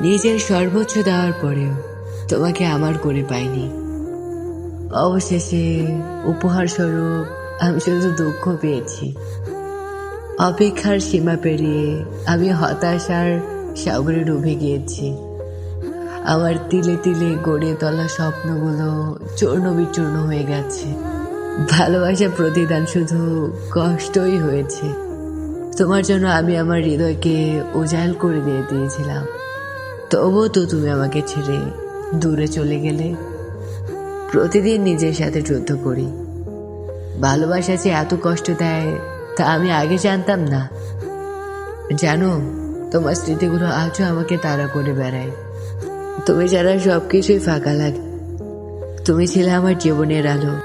নিজের সর্বোচ্চ দেওয়ার পরেও তোমাকে আমার করে পাইনি। অবশেষে উপহার স্বরূপ আমি শুধু দুঃখ পেয়েছি। অপেক্ষার সীমা পেরিয়ে আমি হতাশার সাগরে ডুবে গিয়েছি। আমার তিলে তিলে গড়ে তোলা স্বপ্নগুলো চূর্ণ বিচূর্ণ হয়ে গেছে। ভালোবাসা প্রতিদান শুধু কষ্টই হয়েছে। তোমার জন্য আমি আমার হৃদয়কে উজাল করে দিয়ে দিয়েছিলাম। তবুও তো তুমি আমাকে ছেড়ে দূরে চলে গেলে। প্রতিদিন নিজের সাথে যুদ্ধ করি। ভালোবাসা যে এত কষ্ট দেয়, তা আমি আগে জানতাম না। জানো, তোমার স্মৃতিগুলো আজও আমাকে তাড়া করে বেড়ায়। তুমি যারা সব কিছুই ফাঁকা লাগে। তুমি ছিলে আমার জীবনের আলো।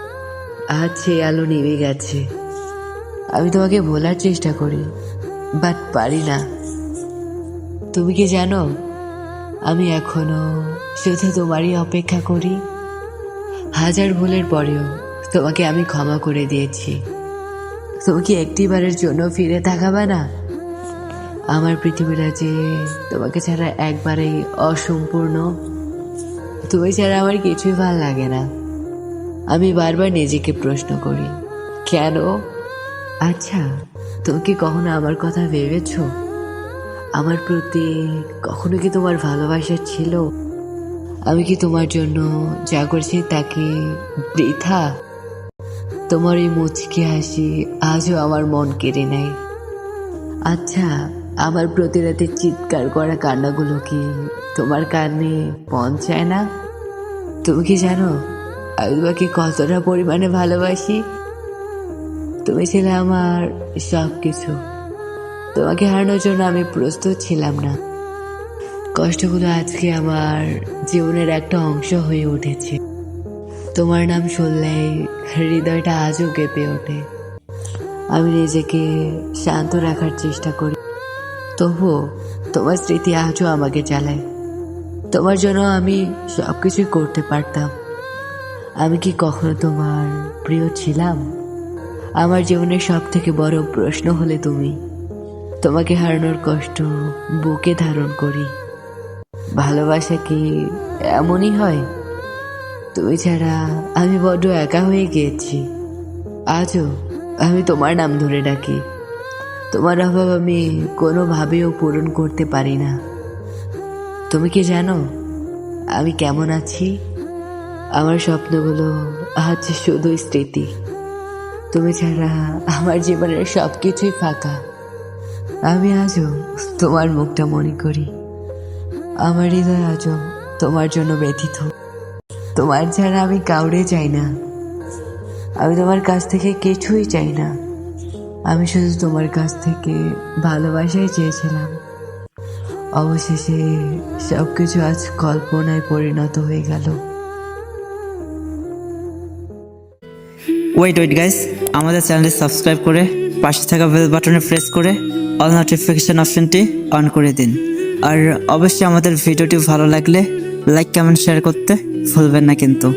আজ সেই আলো নিভে গেছে। আমি তোমাকে ভোলার চেষ্টা করি, বাট পারি না। তুমি কি জানো আমি এখনও শুধু তোমারই অপেক্ষা করি। হাজার ভুলের পরেও তোমাকে আমি ক্ষমা করে দিয়েছি। তুমি কি একটিবারের জন্য ফিরে তাকাবে না? আমার পৃথিবীটা যে তোমাকে ছাড়া একবারেই অসম্পূর্ণ। তুমি ছাড়া আমার কিছুই ভালো লাগে না। আমি বারবার নিজেকে প্রশ্ন করি, কেন? আচ্ছা তুমি কি কখনো আমার কথা ভেবেছো? আমার প্রতি কখনো কি তোমার ভালোবাসা ছিল? আমি কি তোমার জন্য যা করছি তাকে বৃথা? তোমার এই মুচকি হাসি আজও আমার মন কেড়ে নেয়। আচ্ছা আমার প্রতি রাতে চিৎকার করা কান্নাগুলো কি তোমার কানে পৌঁছায় না? তুমি কি জানো, আমি তোমাকে কতটা পরিমাণে ভালোবাসি? তুমি ছিলে আমার সব কিছু তোমাকে হারানোর জন্য আমি প্রস্তুত ছিলাম না। কষ্টগুলো আজকে আমার জীবনের একটা অংশ হয়ে উঠেছে। তোমার নাম শুনলেই হৃদয়টা আজও কেঁপে ওঠে। আমি নিজেকে শান্ত রাখার চেষ্টা করি। তবুও তোমার স্মৃতি আজও আমাকে চালায় তোমার জন্য আমি সব কিছুই করতে পারতাম। আমি কি কখনো তোমার প্রিয় ছিলাম? আমার জীবনের সব থেকে বড় প্রশ্ন হলে তুমি। তোমাকে হারানোর কষ্ট বুকে ধারণ করি। ভালোবাসা কি এমনই হয়? তুমি ছাড়া আমি বড্ড একা হয়ে গিয়েছি। আজও আমি তোমার নাম ধরে ডাকি। তোমার অভাব আমি কোনোভাবেও পূরণ করতে পারি না। তুমি কি জানো আমি কেমন আছি? আমার স্বপ্নগুলো আজ শুধু স্মৃতি। তুমি ছাড়া আমার জীবনের সব কিছুই ফাঁকা। আমি আজও তোমার মুখটা মনে করি। আমার হৃদয় আজও তোমার জন্য ব্যথিত। তোমার ছাড়া আমি কাউরে চাই না। আমি তোমার কাছ থেকে কিছুই চাই না। আমি শুধু তোমার কাছ থেকে ভালোবাসাই চেয়েছিলাম। অবশেষে সব কিছু আজ কল্পনায় পরিণত হয়ে গেল। ওয়েট ওয়েট গাইস আমাদের চ্যানেলটি সাবস্ক্রাইব করে পাশে থাকা বেল বাটনে প্রেস করে অল নোটিফিকেশান অপশনটি অন করে দিন। আর অবশ্যই আমাদের ভিডিওটি ভালো লাগলে লাইক কমেন্ট শেয়ার করতে ভুলবেন না কিন্তু।